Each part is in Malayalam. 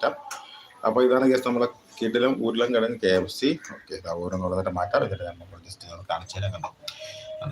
മാറ്റാം. അപ്പോൾ ഇതാണ് ഗസ്റ്റ് നമ്മളെ കിടിലും ഊരിലും കിഴങ്ങ് കെ എഫ് സി ഓക്കെ ഇതാ ഓരോന്നുള്ളതായിട്ട് മാറ്റാം. എന്നിട്ട് നമ്മൾ ജസ്റ്റ് നമ്മൾ കാണിച്ചു തരാൻ കണ്ടോ.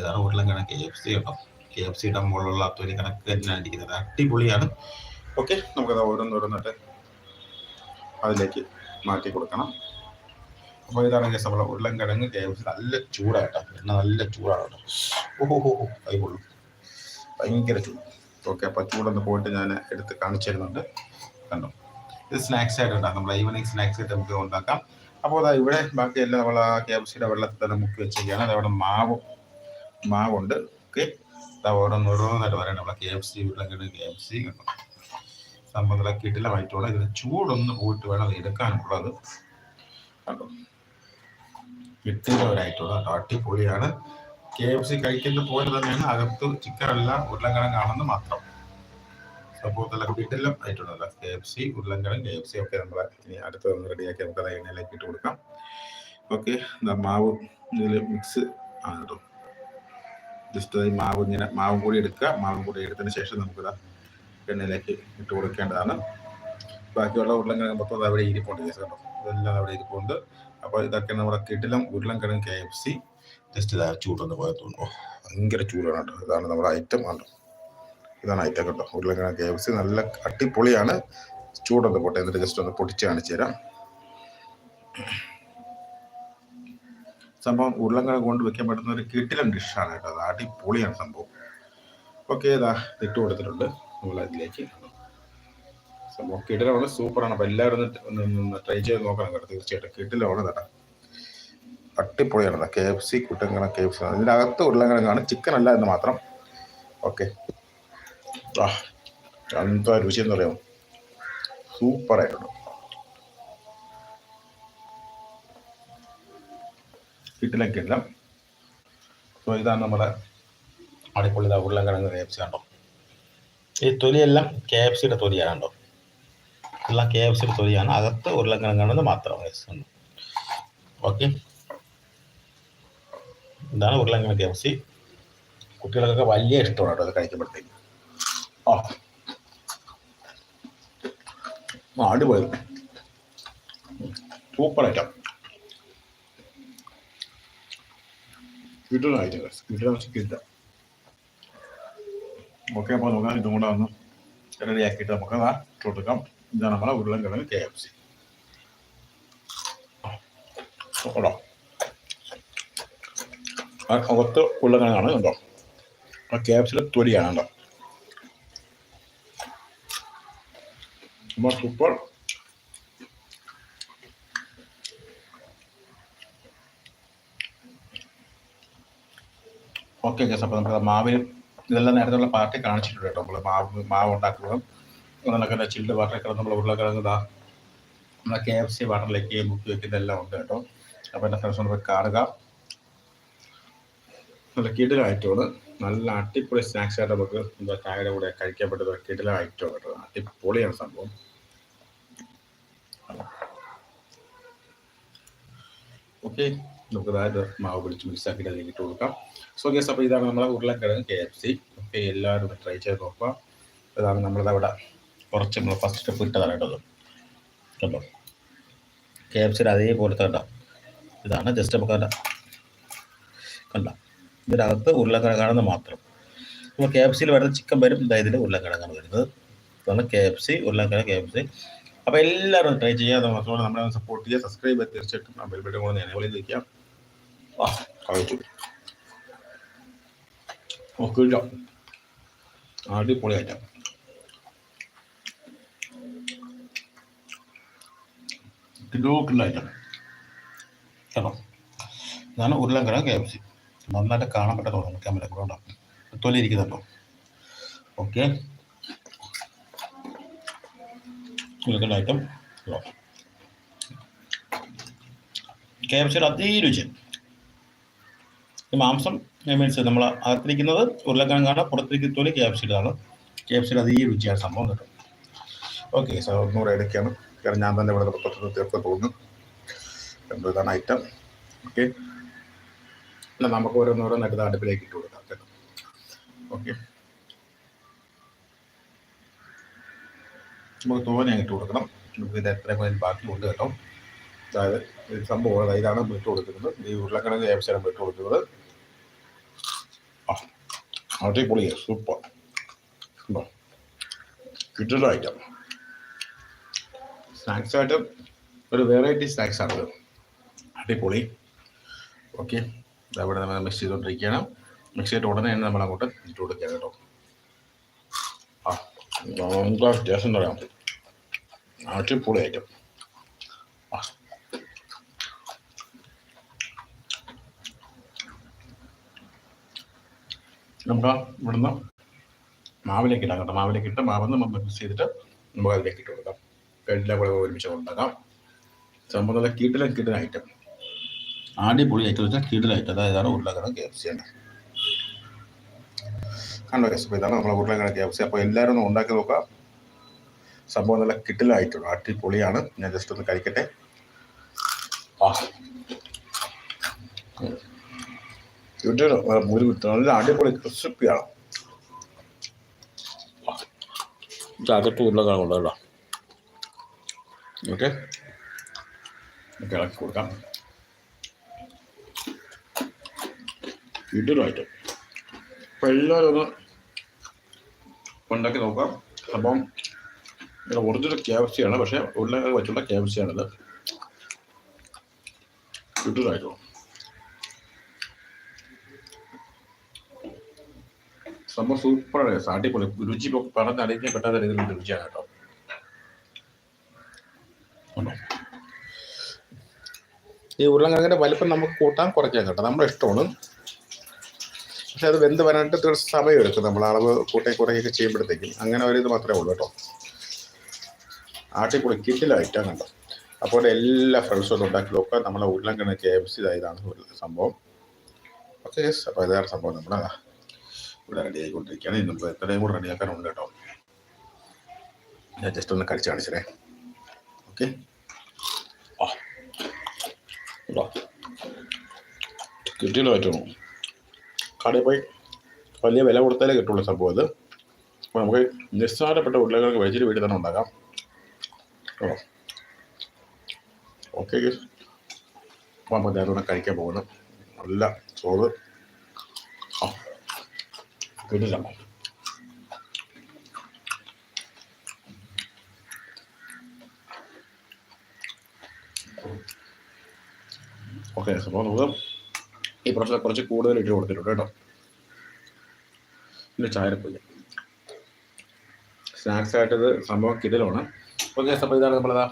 ഇതാണ് ഊരിലും കിഴങ്ങ് കെ എഫ് സി കേട്ടോ. കെ എഫ് സിയുടെ മുകളിലുള്ള അത്തൊരു കണക്ക് തന്നെയാണ് ഇരിക്കുന്നത് അടിപൊളിയാണ്. ഓക്കെ നമുക്കത് ഓരോന്നോരോന്നിട്ട് അതിലേക്ക് മാറ്റി കൊടുക്കണം. അപ്പോൾ ഇതാണ് ഗസ്റ്റ് നമ്മളെ ഉരുളം കിഴങ്ങ് കെ എഫ് സി നല്ല ചൂടായിട്ടോ. എണ്ണ നല്ല ചൂടാണ് കേട്ടോ. ഓഹോ ഹോ ഹോ കൈ കൊള്ളും ഭയങ്കര ചൂട്. ഓക്കെ അപ്പോൾ ചൂടൊന്ന് പോയിട്ട് ഞാൻ എടുത്ത് കാണിച്ചു തരുന്നുണ്ട്. കണ്ടോ? ഇത് സ്നാക്സ് ആയിട്ട് ഉണ്ടാക്കാം നമ്മൾ ഈവനിങ് സ്നാക്സ് ആയിട്ട് നമുക്ക് ഉണ്ടാക്കാം. അപ്പോൾ അതാ ഇവിടെ ബാക്കി എല്ലാം നമ്മൾ ആ കെ വെള്ളത്തിൽ തന്നെ മുക്കി വെച്ചിരിക്കുകയാണ്. അതവിടെ മാവ് മാവുണ്ട്. ഓക്കെ. ഓരോന്ന് ഓരോന്നായിട്ട് പറയണം നമ്മളെ കെ എഫ് സി ഉരുളക്കിഴങ്ങ് കെ എഫ് സി കണ്ടോ സംഭവം കിട്ടില്ല കിട്ടിലമായിട്ടുള്ള ഇതിന് ചൂടൊന്ന് പോയിട്ട് വേണം എടുക്കാനുള്ളത്. കണ്ടോ? കിട്ടിലവരായിട്ടുള്ള അടിപൊളിയാണ്. കെ എഫ് സി കഴിക്കുന്ന പോലെ തന്നെയാണ്. അകത്ത് ചിക്കൻ ഉരുളക്കിഴങ്ങാണെന്ന് മാത്രം. സംഭവം നല്ല കിട്ടിലും ആയിട്ടുള്ളതല്ല കെ എഫ് സി ഉരുളക്കിഴങ്ങ് കെ എഫ് സി ഒക്കെ നമ്മൾ ഇനി അടുത്ത് ഒന്ന് റെഡിയാക്കി നമുക്ക് അത് എണ്ണയിലേക്ക് ഇട്ട് കൊടുക്കാം. ഓക്കെ മാവ് ഇതിൽ മിക്സ് ആണ് കേട്ടോ ജസ്റ്റ് ഈ മാവ് ഇങ്ങനെ മാവും കൂടി എടുക്കുക. മാവും കൂടി എടുത്തതിന് ശേഷം നമുക്കിത് എണ്ണയിലേക്ക് ഇട്ട് കൊടുക്കേണ്ടതാണ്. ബാക്കിയുള്ള ഉരുളങ്കിഴങ്ങ് മൊത്തം അവിടെ ഇരിപ്പുണ്ട് കേട്ടോ. ഇതെല്ലാം അവിടെ ഇരിപ്പുണ്ട്. അപ്പോൾ ഇതൊക്കെ നമ്മുടെ കിട്ടിലും ഉരുളങ്കിഴങ്ങ് കെ എഫ് സി ജസ്റ്റ് ഇതാ ചൂടൊന്ന് പോയാൽ തോന്നുന്നു ഭയങ്കര ചൂടാണ് കേട്ടോ ഇതാണ് നമ്മുടെ ഐറ്റം ആണ് ഇതാണ് ഐറ്റം കേട്ടോ ഉരുളക്കിഴങ്ങ് കെ എഫ് സി നല്ല അടിപൊളിയാണ്. ചൂടൊന്ന് പോട്ടെ എന്നിട്ട് ജസ്റ്റ് ഒന്ന് പൊടിച്ച് കാണിച്ചു തരാം. സംഭവം ഉരുളക്കിഴങ്ങ് കൊണ്ട് വെക്കാൻ പറ്റുന്ന ഒരു കിട്ടിലൻ ഡിഷാണ് കേട്ടോ അത്. അടിപൊളിയാണ് സംഭവം. ഓക്കെ ഇതാ ഇട്ട് കൊടുത്തിട്ടുണ്ട്. നമ്മൾ അതിലേക്ക് സംഭവം കിട്ടിലാണ് സൂപ്പറാണ്. അപ്പോൾ എല്ലാവരും ഒന്ന് ഒന്ന് ട്രൈ ചെയ്ത് നോക്കണം കേട്ടോ തീർച്ചയായിട്ടും. കിട്ടിലാണ് കേട്ടോ. അട്ടിപ്പൊളിയാണ് കെ എഫ് സി കുട്ടൻകിഴങ്ങ് കെ എഫ് സി ഇതിനകത്ത് ഉരുളക്കിഴങ്ങാണ് ചിക്കൻ അല്ല എന്ന് മാത്രം. ഓക്കെ ആ എന്താ രുചി എന്ന് പറയാമോ സൂപ്പറായിട്ടുണ്ട് കിട്ടിലൊക്കെ ഇല്ല അപ്പോൾ ഇതാണ് നമ്മുടെ അടിപൊളി ഇതാ ഉരുളക്കിഴങ്ങ് കെ എഫ് സി കണ്ടോ? ഈ തൊലിയെല്ലാം കെ എഫ് സിയുടെ തൊലിയാണ് കണ്ടോ? എല്ലാം കെ എഫ് സിയുടെ തൊലിയാണ്. അകത്ത് ഉരുളക്കിഴങ്ങാണെന്ന് മാത്രം ഓക്കെ ഇതാണ് ഉരുളക്കിഴങ്ങ് കെ എഫ് സി കുട്ടികൾക്കൊക്കെ വലിയ ഇഷ്ടമാണ് കേട്ടോ അത് കഴിക്കുമ്പോഴത്തേക്ക്. ആ. അടിപൊളി. സൂപ്പർ ഐറ്റം ഐറ്റം ഓക്കെ അപ്പോൾ നമുക്ക് ഇതും കൂടെ ഒന്ന് റെഡിയാക്കിയിട്ട് നമുക്ക് കൊടുക്കാം. ഇതാണ് നമ്മളെ ഉരുളൻ കിഴങ്ങ് കെ എഫ് സി ഓടോ ആ അകത്ത് ഉരുളക്കിഴങ്ങാണ് കണ്ടോ ആ കെ എഫ് സിയുടെ തൊലിയാണ് കണ്ടോ അപ്പോൾ സൂപ്പർ ഓക്കെ ഗസ് അപ്പോൾ നമുക്ക് മാവിൽ ഇതെല്ലാം നേരത്തെയുള്ള പാർട്ടി കാണിച്ചിട്ടുണ്ട് കേട്ടോ. നമ്മൾ മാവ് മാവ് ഉണ്ടാക്കുന്നതും അതിനൊക്കെ ചില്ല് വാട്ടറൊക്കെ നമ്മൾ ഉരുളക്കിഴങ്ങ് ഇതാ നമ്മളെ കെ എഫ് സി വാട്ടറിലേക്ക് മുക്കി വെക്കുന്നതെല്ലാം ഉണ്ട് കേട്ടോ. അപ്പോൾ എന്റെ ഫ്രണ്ട്സ് ഒന്ന് കാണുക. നല്ല കിടില ഐറ്റമാണ് നല്ല അടിപൊളി സ്നാക്സ് ആയിട്ട് നമുക്ക് എന്താ ചായയുടെ കൂടെ കഴിക്കാൻ പറ്റുന്ന കിടില ഐറ്റം കേട്ടോ അടിപൊളിയാണ് സംഭവം. ഓക്കെ നമുക്ക് അതായത് മാവ് പിടിച്ച് മിക്സ് ആക്കിയിട്ട് അതിലേക്ക് കൊടുക്കാം. സോ ഗസ് അപ്പോൾ ഇതാണ് നമ്മളെ ഉരുളക്കിഴങ്ങ് കെ എഫ് സി ഓക്കെ എല്ലാവരും ട്രൈ ചെയ്ത് നോക്കുക. ഇതാണ് നമ്മളത് അവിടെ കുറച്ച് നമ്മൾ ഫസ്റ്റ് സ്റ്റെപ്പ് ഇട്ടതാണ് കേട്ടത് കണ്ടോ? കെ എഫ് സിയുടെ അതേപോലത്തെ കണ്ടോ? ഇതാണ് ജസ്റ്റ് നമുക്ക് കണ്ട? കണ്ട? ഇതിനകത്ത് ഉരുളക്കിഴങ്ങാണെന്ന് മാത്രം. അപ്പോൾ കെ എഫ് സിയിൽ വരുന്ന ചിക്കൻ വരും ഇതാ ഇതിൽ ഉരുളക്കിഴങ്ങാണ് വരുന്നത്. ഇതാണ് കെ എഫ് സി ഉരുളക്കിഴങ്ങ് കെ എഫ് സി അപ്പോൾ എല്ലാവരും ട്രൈ ചെയ്യാം മാത്രമല്ല നമ്മളെ സപ്പോർട്ട് ചെയ്യുക. സബ്സ്ക്രൈബ് ചെയ്യുക. തീർച്ചയായിട്ടും ആ ബെൽ ബട്ടൺ കൂടെ ഞാൻ വിളിച്ച് നിൽക്കാം ആ കഴിച്ചു ഓക്കെ ഇല്ല ഉരുളൻകിഴങ്ങ് കെ എഫ് സി നന്നായിട്ട് കാണാൻ പറ്റാത്ത തോന്നുന്നു ക്യാമറ കൂടെ തൊലിയിരിക്കുന്നുണ്ടോ? ഓക്കെ. ഉരുളക്കിഴങ്ങ് ഐറ്റം കെ എഫ് സിയുടെ അതേ രുചി. മാംസം മീൻസ് നമ്മൾ അകത്തിരിക്കുന്നത് ഉരുളക്കിഴങ്ങാണ് പുറത്തിരിക്കുന്ന തൊലി കെ എഫ് സിയിലാണ് കെ എഫ് സിയുടെ അതേ രുചിയാണ് സംഭവം കേട്ടോ. ഓക്കെ സാർ ഒന്നുകൂടെ ഇടയ്ക്കാണ് കാരണം ഞാൻ തന്നെ ഇവിടെ പത്ത് തീർത്ത് പോകുന്നു. ഇതാണ് ഐറ്റം ഓക്കെ. അല്ല നമുക്ക് ഓരോന്നോരോന്നായിട്ട് അടുപ്പിലേക്ക് ഇട്ട് കൊടുക്കാം. ഓക്കെ. നമുക്ക് തോനെ ഇട്ട് കൊടുക്കണം. നമുക്ക് ഇത് എത്ര ബാക്കി ഉണ്ട് കേട്ടോ. അതായത് ഈ സംഭവം ഇതാണ് ഇട്ട് കൊടുക്കുന്നത്. ഈ ഉരുളക്കിഴങ്ങ് ഏകദേശം ഇട്ട് കൊടുക്കുന്നത്. ആ അടിപൊളിയാ സൂപ്പർ. കിട്ടുന്ന ഐറ്റം സ്നാക്സ് ആയിട്ട് ഒരു വെറൈറ്റി സ്നാക്സ് ആണത് അടിപൊളി. ഓക്കെ. അവിടെ നമ്മൾ മിക്സ് ചെയ്തുകൊണ്ടിരിക്കുകയാണ് മിക്സ് ചെയ്തിട്ട് ഉടനെ തന്നെ നമ്മൾ അങ്ങോട്ട് ഇട്ട് കൊടുക്കുക കേട്ടോ. ആ നമുക്ക് വ്യത്യാസം പറയാം. അടിപൊളി ഐറ്റം ആ. നമുക്ക് ഇവിടുന്ന് മാവിലേക്ക് ഇടാം കേട്ടോ. മാവിലേക്ക് ഇട്ട് മാവെന്ന് മിക്സ് ചെയ്തിട്ട് നമുക്ക് അതിലേക്ക് ഇട്ട് കൊടുക്കാം. എല്ലാം കൂടെ ഒരുമിച്ച് ഉണ്ടാക്കാം സംഭവം നല്ല കീട്ടിലും കീട്ടിലും ഐറ്റം അടിപൊളി ഐറ്റം വെച്ചാൽ കീട്ടിലും ഐറ്റം അതായത് ഉരുളക്കിഴങ്ങ് കെ എഫ് സി ആണ്. കണ്ടോ എസ് ഇതാണ് നമ്മളെ ഉരുളക്കിഴങ്ങ് കെ എഫ് സി അപ്പോൾ എല്ലാവരും ഒന്ന് ഉണ്ടാക്കി നോക്കാം. സംഭവം നല്ല കിട്ടിലായിട്ടുണ്ട് അടിപൊളിയാണ്. ഞാൻ ജസ്റ്റ് ഒന്ന് കഴിക്കട്ടെ. ആ. കിട്ടിയോ മുരി കിട്ടും നല്ല അടിപൊളി ക്രിസ്പിയാണ് അകത്ത് ഉരുളക്കിഴങ്ങുണ്ട് കേട്ടോ ഓക്കെ ഇളക്കി കൊടുക്കാം. കിട്ടിലായിട്ട് അപ്പോൾ എല്ലാവരും ഒന്ന് ഉണ്ടാക്കി നോക്കാം. അപ്പം ഇത് ഒറിജിനൽ ക്യാപ്സിയാണ് പക്ഷേ ഉരുളക്കിഴങ്ങ് വെച്ചുള്ള ക്യാപ്സിയാണിത് കിട്ടിലായിട്ടോ സംഭവം സൂപ്പറാണ് അടിപൊളി. രുചി ഇപ്പൊ പറഞ്ഞറിയിക്കാൻ പറ്റാത്ത രീതിയിലുള്ള രുചിയാണ് കേട്ടോ. ഈ ഉരുളക്കിഴങ്ങിന്റെ വലിപ്പം നമുക്ക് കൂട്ടാൻ കുറയ്ക്കാം കേട്ടോ. നമ്മുടെ ഇഷ്ടമാണ്. പക്ഷെ അത് വെന്ത് വരാനായിട്ട് തീർച്ച സമയം എടുക്കും നമ്മൾ അളവ് കൂട്ടി കുറയൊക്കെ ചെയ്യുമ്പോഴത്തേക്കും അങ്ങനെ ഒരു ഇത് മാത്രമേ ഉള്ളൂ കേട്ടോ. ആട്ടിപ്പൊളി കിറ്റിലായിട്ടാണ് കണ്ടോ? അപ്പോൾ എല്ലാ ഫ്രണ്ട്സും ഒന്ന് ഉണ്ടാക്കി നോക്കുക നമ്മളെ ഉരുളക്കിഴങ്ങ് കെ എഫ് സി ഇതാണ് സംഭവം. ഓക്കെ അപ്പോൾ ഇതാണ് സംഭവം നമ്മുടെ ഇവിടെ റെഡി ആയിക്കൊണ്ടിരിക്കുകയാണ്. ഇപ്പോൾ എത്രയും കൂടെ റെഡിയാക്കാനുണ്ട് കേട്ടോ. ഞാൻ ജസ്റ്റ് ഒന്ന് കഴിച്ച് കാണിച്ചേ ഓക്കെ. കിട്ടിയല്ലോ പറ്റുള്ളൂ കടയിൽ പോയി വലിയ വില കൊടുത്താലേ കിട്ടുള്ളൂ സംഭവം അത്. അപ്പോൾ നമുക്ക് നിസ്സാരപ്പെട്ട ഉരുളകൾക്ക് വെച്ചിട്ട് വീട്ടിൽ തന്നെ ഉണ്ടാക്കാം. ഓ. ഓക്കെ അപ്പോൾ നമുക്ക് നേരെ കഴിക്കാൻ പോകുന്നു. നല്ല ചോറ്. ആ. കിട്ടില്ല ഓക്കെ അപ്പോൾ നമുക്ക് ഈ പ്രാവശ്യം കുറച്ച് കൂടുതൽ ഇട്ട് കൊടുത്തിട്ടുണ്ട് കേട്ടോ. പിന്നെ ചായപ്പൊടി സ്നാക്സ് ആയിട്ടത് സംഭവം കിടലാണ്. അപ്പോൾ ഇതാണ് നമ്മളതാ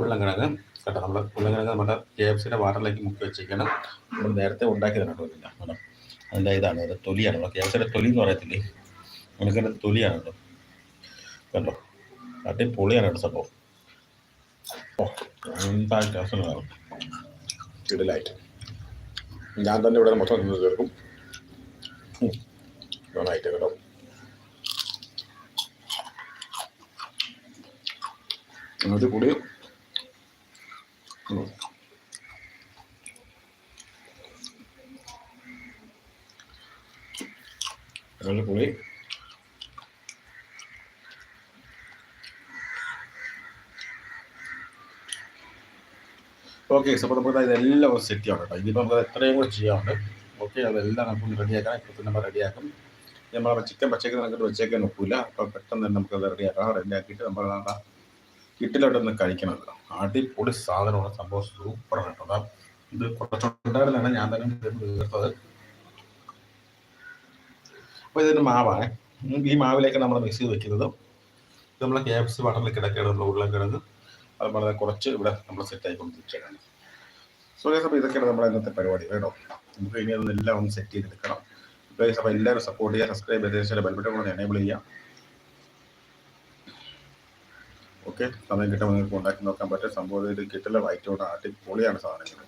ഉള്ളങ്കിഴങ്ങ് കേട്ടോ നമ്മൾ ഉള്ളങ്കിഴങ്ങ് നമ്മുടെ കെ എഫ് സിയുടെ വാട്ടറിലേക്ക് മുക്കി വെച്ചേക്കാണ്. നമ്മൾ നേരത്തെ ഉണ്ടാക്കിയതാണ് കേട്ടോ ഇതിന്റെ കേട്ടോ അതിന്റെ ഇതാണ് അത് തൊലിയാണ്. നമ്മൾ കെ എഫ് സിയുടെ തൊലി എന്ന് പറയത്തില്ലേ? ഉണക്കിന്റെ തൊലിയാണ് കേട്ടോ. കണ്ടോ? അടിപൊളിയാണ് കേട്ടോ സംഭവം. ഓ എന്താ കിടലായിട്ട് ഞാൻ തന്നെ ഇവിടെ മൊത്തം നിന്ന് തീർക്കും. നന്നായിട്ട് കേട്ടോ. എന്നിട്ട് കൂടി. എന്നിട്ട് അതിന്റെ ഓക്കെ അപ്പോൾ നമുക്ക് ഇതെല്ലാം സെറ്റ് ചെയ്യണം കേട്ടോ. ഇതിപ്പോൾ നമുക്ക് എത്രയും കൂടെ ചെയ്യാറുണ്ട് ഓക്കെ അതെല്ലാം നമുക്ക് റെഡിയാക്കാം ഇപ്പോൾ തന്നെ നമ്മൾ റെഡിയാക്കും നമ്മൾ ചിക്കൻ പച്ചക്കറി നമുക്ക് വെച്ചേക്കാൻ ഒക്കില്ല. അപ്പോൾ പെട്ടെന്ന് തന്നെ നമുക്കത് റെഡിയാക്കാം റെഡിയാക്കിയിട്ട് നമ്മൾ കിട്ടിലോട്ടൊന്ന് കഴിക്കണം അടിപൊളി സാധനമാണ്. സംഭവം സൂപ്പറാണ് കേട്ടോ. ഇത് കുറച്ചുണ്ടായിരുന്നാണ് ഞാൻ തന്നെ തീർത്തത് അപ്പോൾ ഇതിന്റെ മാവാണ്. ഈ മാവിലേക്ക് നമ്മൾ മിക്സ് ചെയ്ത് വെക്കുന്നത് നമ്മൾ കെ എഫ് സി വാട്ടറിൽ കിടക്കുകയാണ് നമ്മൾ ഉരുളക്കിഴങ്ങ്. അത് വളരെ കുറച്ച് ഇവിടെ നമ്മൾ സെറ്റ് ആയിക്കൊണ്ടിരിക്കുകയാണ് സോ ഗൈസ് ഇതൊക്കെയാണ് നമ്മുടെ ഇന്നത്തെ പരിപാടി. വേണോ നമുക്ക് ഇനി അതെല്ലാം ഒന്ന് സെറ്റ് ചെയ്തെടുക്കണം. ഗൈസ് അപ്പോൾ എല്ലാവരും സപ്പോർട്ട് ചെയ്യുക സബ്സ്ക്രൈബ് ചെയ്തതിന് ബെൽബട്ടൺ കൂടെ എനേബിൾ ചെയ്യാം ഓക്കെ സമയം കിട്ടുമ്പോൾ നിങ്ങൾക്ക് ഉണ്ടാക്കി നോക്കാൻ പറ്റും. സംഭവം ഇത് കിട്ടില്ല വൈറ്റോട് ആട്ടി പൊളിയാണ് സാധനങ്ങൾ.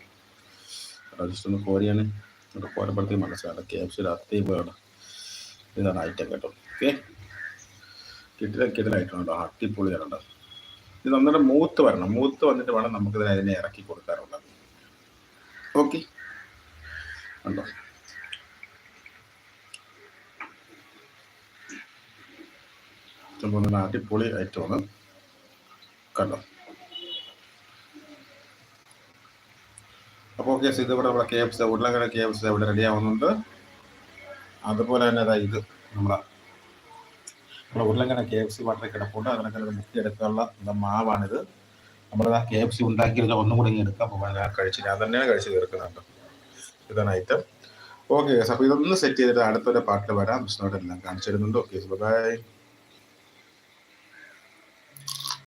ജസ്റ്റ് ഒന്ന് കോരിയാണ്. എന്നിട്ട് കോരപ്പെടുത്തേക്ക് മനസ്സിലാണ് കെ എഫ് പോയാണ് ഇതാണ് ഐറ്റം കേട്ടോ. ഓക്കെ കിട്ടില്ല കിട്ടില്ല ഐറ്റം ഉണ്ടോ അടിപൊളിയാണ് കേട്ടോ. ഇത് നമ്മുടെ മൂത്ത് വരണം. മൂത്ത് വന്നിട്ട് വേണം നമുക്ക് അതിനെ ഇറക്കി കൊടുക്കാറുള്ളത് ഓക്കെ ഉണ്ടോ അടിപൊളി ഐറ്റമാണ് കണ്ടോ? അപ്പോൾ ഓക്കെ ഇത് ഇവിടെ നമ്മളെ കെ എഫ് സി ഉരുളക്കിഴ കെ എഫ് സി ഇവിടെ റെഡി ആവുന്നുണ്ട്. അതുപോലെ തന്നെ ഇത് നമ്മളെ നമ്മുടെ ഉരുളങ്ങന കെ എഫ് സി വാട്ടർ കിടപ്പുണ്ട്. അതിനൊക്കെ മുക്തി മുക്കിയെടുക്കാനുള്ള മാവാണിത്. നമ്മൾ കെ എഫ് സി ഉണ്ടാക്കിയിരുന്ന ഒന്നും കൂടി ഇങ്ങനെ എടുക്കാം. അപ്പോൾ ഞാൻ കഴിച്ച് ഞാൻ തന്നെയാണ് കഴിച്ച് തീർക്കുന്നുണ്ട് ഇതാണ് ഐറ്റം ഓക്കെ അപ്പോൾ ഇതൊന്ന് സെറ്റ് ചെയ്തിട്ട് അടുത്തൊരു പാട്ടിൽ വരാം. വിഷ്ണുവായിട്ട് എല്ലാം കാണിച്ചിരുന്നുണ്ട് ഓക്കെ ബൈ